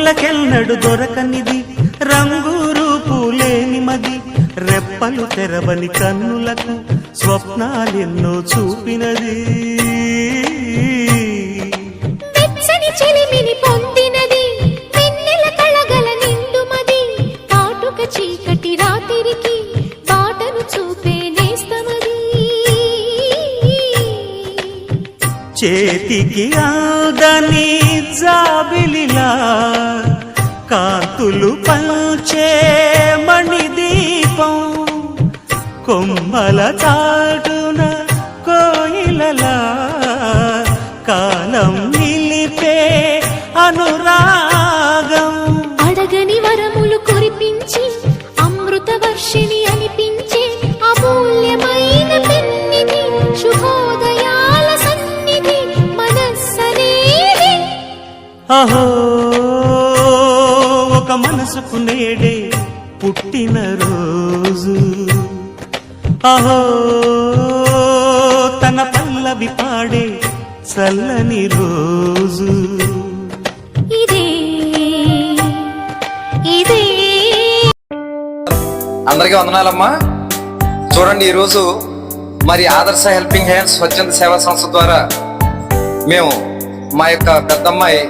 చూపులకెన్నడు దొరకనిది రంగు రూపు లేని మది. రెప్పలు తెరవని కన్నులకు స్వప్నాలెన్నో చూపినది. వెచ్చని చెలిమిని పొందినది వెన్నెల కళగల నిండుమది కాటుక చీకటి రాత్రికి బాటను చూపే నేస్తమది. చేతికి ఆదని జాబిలిలా కాంతులు పంచే మణిదీపం కొమ్మల చాటున కోయిలలా కాలం నిలిపే అనురా అహో ఒక మనసుకు నేడే పుట్టిన రోజు. అహో తన పల్లవి పాడే చల్లని రోజు. ఇదే ఇదే. అందరికీ వందనాలమ్మా. చూడండి ఈరోజు మరి ఆదర్శ హెల్పింగ్ హ్యాండ్స్ స్వచ్ఛంద సేవా సంస్థ ద్వారా మేము మా యొక్క పెద్దమ్మాయి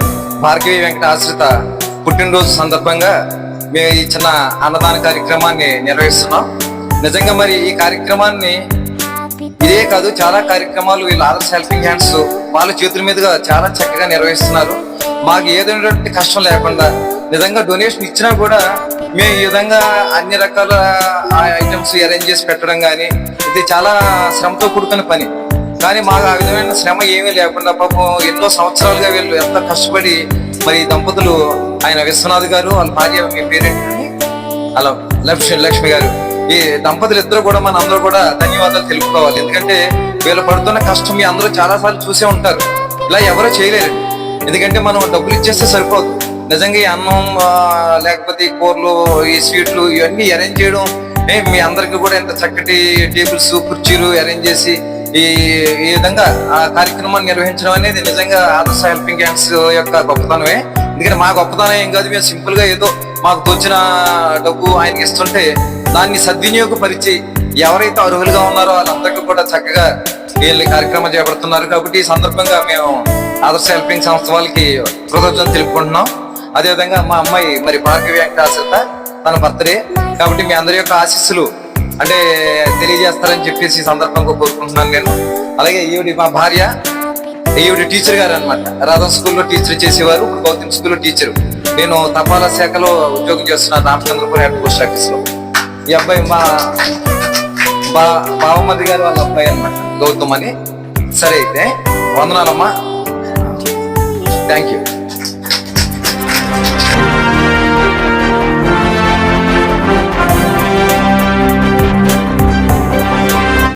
భార్గవి వెంకట ఆశ్రిత పుట్టినరోజు సందర్భంగా మేము ఈ చిన్న అన్నదాన కార్యక్రమాన్ని నిర్వహిస్తున్నాం. నిజంగా మరి ఈ కార్యక్రమాన్ని ఇదే కాదు చాలా కార్యక్రమాలు వీళ్ళు ఆదర్శ హెల్పింగ్ హ్యాండ్స్ వాళ్ళ చేతుల మీదుగా చాలా చక్కగా నిర్వహిస్తున్నారు. మాకు ఏదైనటువంటి కష్టం లేకుండా నిజంగా డొనేషన్ ఇచ్చినా కూడా మేము ఈ విధంగా అన్ని రకాల ఐటమ్స్ అరేంజ్ చేసి పెట్టడం కానీ ఇది చాలా శ్రమతో కూడుకున్న పని. కానీ మాకు ఆ విధమైన శ్రమ ఏమీ లేకుండా పాపం ఎన్నో సంవత్సరాలుగా వీళ్ళు ఎంత కష్టపడి మరి దంపతులు ఆయన విశ్వనాథ్ గారు వాళ్ళ భార్య మీ పేరేంటండి? అలా లక్ష్మి లక్ష్మి గారు. ఈ దంపతులు ఇద్దరు కూడా మన అందరూ కూడా ధన్యవాదాలు తెలుపుకోవాలి. ఎందుకంటే వీళ్ళు పడుతున్న కష్టం మీ అందరూ చాలా సార్లు చూసే ఉంటారు. ఇలా ఎవరో చేయలేరు. ఎందుకంటే మనం డబ్బులు ఇచ్చేస్తే సరిపోదు. నిజంగా ఈ అన్నం లేకపోతే ఈ కూరలు ఈ స్వీట్లు ఇవన్నీ అరేంజ్ చేయడం ఏ, మీ అందరికి కూడా ఇంత చక్కటి టేబుల్స్ కుర్చీలు అరేంజ్ చేసి ఈ ఈ విధంగా ఆ కార్యక్రమాన్ని నిర్వహించడం అనేది నిజంగా ఆదర్శ హెల్పింగ్ హ్యాండ్స్ యొక్క గొప్పతనమే. ఎందుకంటే మా గొప్పతనం ఏం కాదు మేము సింపుల్గా ఏదో మాకు తోచిన డబ్బు ఆయనకి ఇస్తుంటే దాన్ని సద్వినియోగపరిచి ఎవరైతే అర్హులుగా ఉన్నారో వాళ్ళందరికీ కూడా చక్కగా వీళ్ళ కార్యక్రమం చేపడుతున్నారు. కాబట్టి ఈ సందర్భంగా మేము ఆదర్శ హెల్పింగ్ సంస్థ వాళ్ళకి కృతజ్ఞతలు తెలుపుకుంటున్నాం. అదేవిధంగా మా అమ్మాయి మరి భార్గవి వెంకటాశ్రిత తన బర్త్డే. కాబట్టి మీ అందరి యొక్క ఆశీస్సులు అంటే తెలియజేస్తారని చెప్పేసి ఈ సందర్భంగా కోరుకుంటున్నాను నేను. అలాగే ఈవిడి మా భార్య ఈవిడ టీచర్ గారు అనమాట రాధా స్కూల్లో టీచర్ చేసేవారు ఇప్పుడు గౌతమ్ స్కూల్లో టీచర్ నేను తపాలా శాఖలో ఉద్యోగం చేస్తున్నాను రామచంద్రపురం హెడ్ పోస్ట్ ఆఫీస్లో. ఈ అబ్బాయి మా బా బావమతి గారు వాళ్ళ అబ్బాయి అనమాట గౌతమ్ అని. సరే అయితే వందనాలమ్మా. Thank you